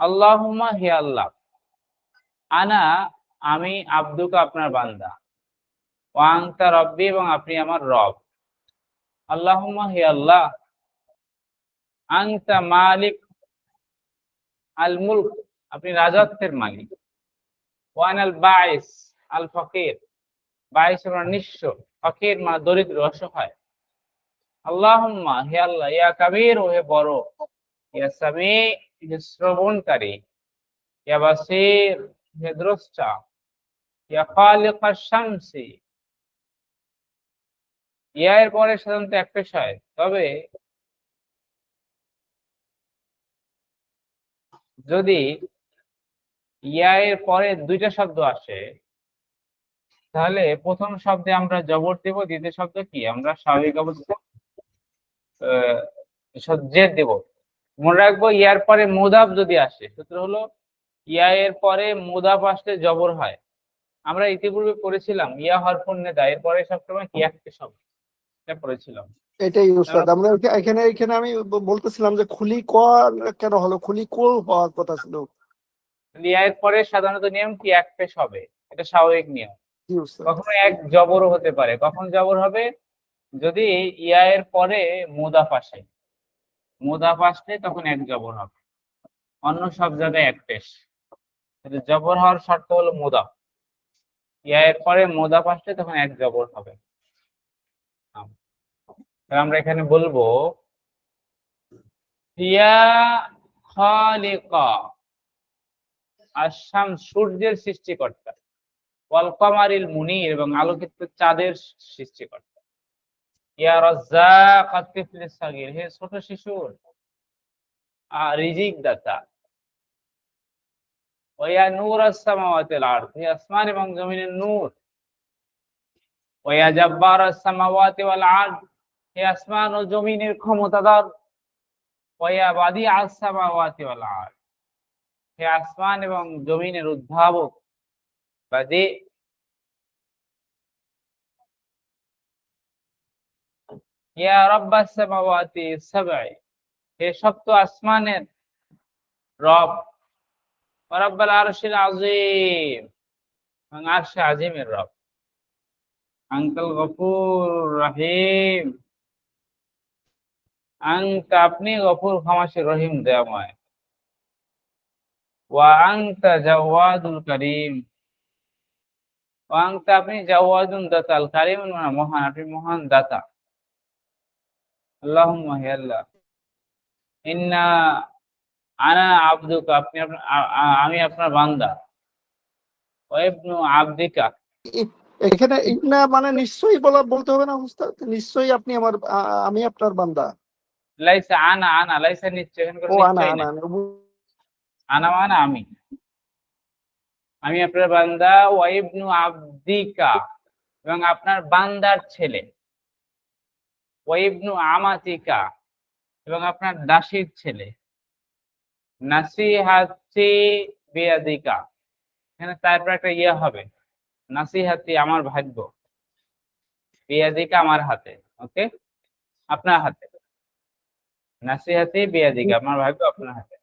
আল্লাহুম্মা হে আল্লাহ। আনা, আমি আব্দুকা আপনার বান্দা। ওয়াংতা রব্বি, এবং আপনি আমার রব। আল্লাহুম্মা হে আল্লাহ আংতা মালিক আল মুলক আপনি রাজত্বের মালিক। ওয়ান আল বাইস আল ফকির বাইস মানে নিঃস্ব, ফকির মানে দরিদ্র, অসহায়। আল্লাহুম্মা হে আল্লাহ, ইয়া কাবীর, ও হে বড়। সাধারণত এক পেশায়, তবে যদি ইয়া এর পরে দুইটা শব্দ আসে, তাহলে প্রথম শব্দে আমরা জবর দেব, দ্বিতীয় শব্দ কি? আমরা স্বাভাবিক অবস্থা দেব। মনে রাখব ইয়ার পরে মোদাব যদি আসে সূত্র হলো ইয়া এর পরে মোদাব আসলে জবর হয়। আমরা ইতিপূর্বে পড়েছিলাম ইয়া হরফুন নেদা এরপরে সবসময় কি একটা শব্দ এটা পড়েছিলাম। এটাই উস্তাদ আমরা এখানে এখানে আমি বলতেছিলাম যে খুলি কর কেন হলো? খুলি কোল হওয়ার কথা ছিল। ইয়া এর পরে সাধারণত নিয়ম কি এক পেশ হবে এটা স্বাভাবিক নিয়ম। কখনো এক জবরও হতে পারে। কখন জবর হবে? যদি ইয়া এর পরে মুদাফ আসে। মুদাফ আসলে তখন এক জবর হবে। অন্য সব জায়গায় এক পেশ। জবর হওয়ার শর্ত হলো মুদাফ ইয়া এর পরে মুদাফ আসলে তখন এক জবর হবে। আমরা এখানে বলব আসাম সূর্যের সৃষ্টিকর্তা। ওয়াল মুনির এবং আলোকিত চাঁদের সৃষ্টিকর্তা। ইয়া রাজ্জাক আতিফিল সাগির, হে ছোট শিশুর। রিজিক দাতা। ওয়া নূর আস-সামাওয়াতিল আরদ, হে আসমান এবং জমিনের নূর। ওয়া জাব্বার আস-সামাওয়াতি ওয়াল আরদ, হে আসমান ও জমিনের ক্ষমতাধর। ওয়া বাদি আস-সামাওয়াতি ওয়াল আরদ, হে আসমান এবং জমিনের উদ্ভাবক। বাদী ইয়া রব্বাস সামাওয়াতি সাবঈ, হে সপ্ত আসমানের রব রব্বাল আরশিল আযীম, এবং আরশে আজিমের রব। আঙ্কাল গফুর রহিম আপনি গফুর ক্ষমাশীল রহিম দয়াময়। ওয়া জাওয়াদুল করিম, ওয়া আপনি জাওয়াদুন দাতাল কারিম মহান, আপনি মহান দাতা। আল্লাহুম্মা হে আল্লাহ। ইন্না আনা আবদুকা আপনি আমি আপনার বান্দা। ওয়া ইবনু আবদিকা। এখানে ইন্না মানে নিশ্চয়ই বলা বলতে হবে না উস্তাদ? নিশ্চয়ই আপনি আমার আমি আপনার বান্দা। লাইসা আনা আনা লাইসা নিশ্চয় এখানে কোনো আনা আনা। আনা। মানে আমি। আমি আপনার বান্দা ওয়া ইবনু আবদিকা। এবং আপনার বান্দার ছেলে। ওয়া ইবনু আমাতিকা এবং আপনার দাসীর ছেলে। নাসিহাতি বিয়াদিকা। এখানে তারপর একটা ইয়ে হবে। নাসিহাতি আমার ভাগ্য। বিয়াদিকা আমার হাতে ওকে? আপনার হাতে। নাসিহাতি বিয়াদিকা আমার ভাগ্য আপনার হাতে।